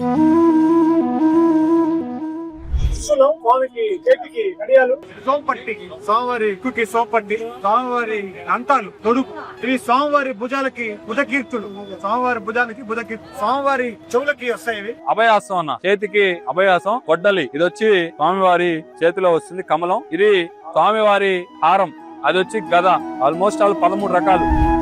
స్వామికి చేతికి కడియాలు. సోంపట్టి స్వామివారి ఎక్కుకి సోంపట్టి స్వామివారి అంతాలు తొడుగు. ఇవి స్వామివారి భుజాలకి బుధకీర్తులు స్వామివారి భుజానికి బుధకీర్తులు స్వామివారి చెవులకి వస్తాయి ఇవి. అభయాసం అన్న. చేతికి అభయాసం గొడ్డలి ఇది వచ్చి స్వామివారి చేతిలో వస్తుంది కమలం. ఇది స్వామివారి హారం. అది వచ్చి గద. ఆల్మోస్ట్ ఆల్ పదమూడు రకాలు.